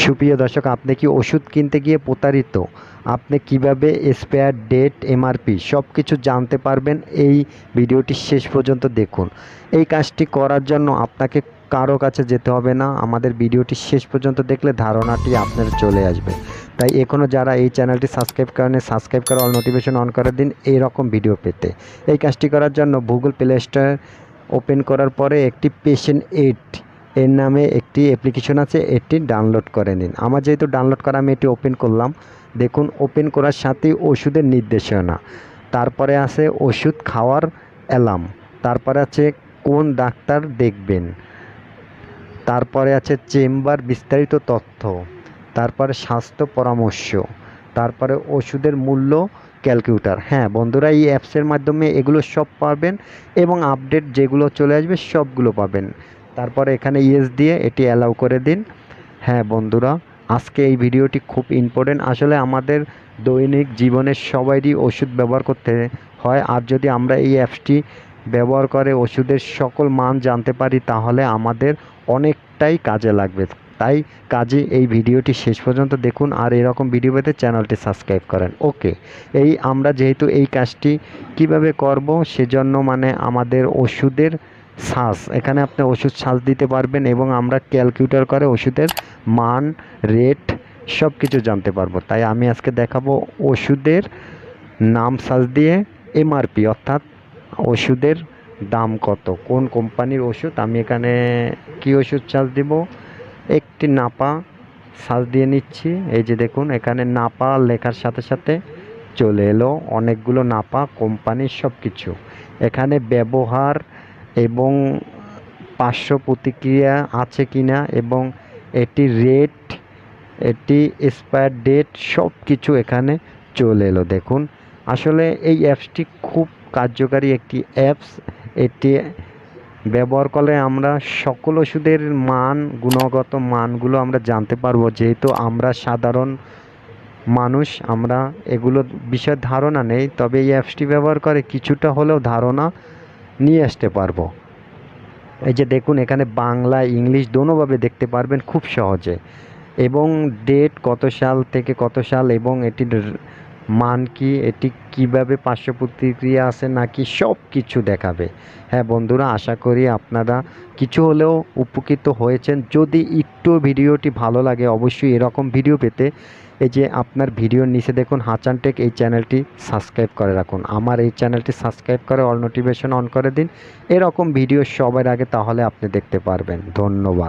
সুপ্রিয় দর্শক, আপনি কি ওষুধ কিনতে গিয়ে প্রতারিত? আপনি কীভাবে স্পেয়ার ডেট, এমআরপি সব কিছু জানতে পারবেন? এই ভিডিওটি শেষ পর্যন্ত দেখুন। এই কাজটি করার জন্য আপনাকে কারও কাছে যেতে হবে না। আমাদের ভিডিওটি শেষ পর্যন্ত দেখলে ধারণাটি আপনার চলে আসবে। তাই এখনও যারা এই চ্যানেলটি সাবস্ক্রাইব করেন সাবস্ক্রাইব করে অল নোটিফিকেশন অন করে দিন এই রকম ভিডিও পেতে। এই কাজটি করার জন্য গুগল প্লে স্টোর ওপেন করার পরে একটি পেশেন্ট এইট এর নামে একটি অ্যাপ্লিকেশন আছে, এটি ডাউনলোড করে নিন। আমার যেহেতু ডাউনলোড করা, আমি এটি ওপেন করলাম। দেখুন ওপেন করার সাথে ওষুধের নির্দেশনা। তারপরে আছে ওষুধ খাওয়ার অ্যালার্ম তারপরে আছে কোন ডাক্তার দেখবেন। তারপরে আছে চেম্বার বিস্তারিত তথ্য। তারপরে স্বাস্থ্য পরামর্শ। তারপরে ওষুধের মূল্য ক্যালকুলেটার হ্যাঁ বন্ধুরা, এই অ্যাপসের মাধ্যমে এগুলো সব পাবেন এবং আপডেট যেগুলো চলে আসবে সবগুলো পাবেন। তারপরে এখানে ইয়েস দিয়ে এটি অ্যালাউ করে দিন। হ্যাঁ বন্ধুরা, আজকে এই ভিডিওটি খুব ইম্পর্টেন্ট আসলে আমাদের দৈনিক জীবনের সবারই ওষুধ ব্যবহার করতে হয়। আর যদি আমরা এই অ্যাপসটি ব্যবহার করে ওষুধের সকল মান জানতে পারি, তাহলে আমাদের অনেকটাই কাজে লাগবে। তাই কাজে এই ভিডিওটি শেষ পর্যন্ত দেখুন আর এরকম ভিডিও পেতে চ্যানেলটি সাবস্ক্রাইব করেন। ওকে, এই আমরা যেহেতু এই কাজটি কীভাবে করব, সেজন্য মানে আমাদের ওষুধের শ্বাস। এখানে আপনি ওষুধ শ্বাস দিতে পারবেন এবং আমরা ক্যালকুলেটর করে ওষুধের মান, রেট সব কিছু জানতে পারব। তাই আমি আজকে দেখাবো ওষুধের নাম সার্চ দিয়ে এমআরপি, অর্থাৎ ওষুধের দাম কত, কোন কোম্পানির ওষুধ, আমি এখানে কি ওষুধ চার্জ দিব, একটি নাপা সার্চ দিয়ে নিচ্ছি। এই যে দেখুন, এখানে নাপা লেখার সাথে সাথে চলে এলো। অনেকগুলো নাপা, কোম্পানির সব কিছু এখানে ব্যবহার এবং পার্শ্ব প্রতিক্রিয়া আছে কি না এবং এটি রেট, এটি এক্সপায়ার ডেট সব কিছু এখানে চলে এলো। দেখুন, আসলে এই অ্যাপসটি খুব কার্যকারী একটি অ্যাপস। এটি ব্যবহার করলে আমরা সকল ওষুধের মান, গুণগত মানগুলো আমরা জানতে পারব। যেহেতু আমরা সাধারণ মানুষ, আমরা এগুলো বিষয়ে ধারণা নেই, তবে এই অ্যাপসটি ব্যবহার করে কিছুটা হলেও ধারণা নিয়ে আসতে পারব। এই যে দেখুন, এখানে বাংলা, ইংলিশ দোনোভাবে দেখতে পারবেন খুব সহজে। এবং ডেট কত সাল থেকে কত সাল এবং এটির মান কি, এটি কীভাবে পার্শ্ব প্রতিক্রিয়া আছে নাকি সব কিছু দেখাবে। হ্যাঁ বন্ধুরা, আশা করি আপনারা কিছু হলেও উপকৃত হয়েছেন। যদি একটু ভিডিওটি ভালো লাগে, অবশ্যই এরকম ভিডিও পেতে এই যে আপনার ভিডিওর নিচে দেখুন হাচান টেক, এই চ্যানেলটি সাবস্ক্রাইব করে রাখুন। আমার এই চ্যানেলটি সাবস্ক্রাইব করে অল নোটিফিকেশন অন করে দিন। এরকম ভিডিও সবার আগে তাহলে আপনি দেখতে পারবেন। ধন্যবাদ।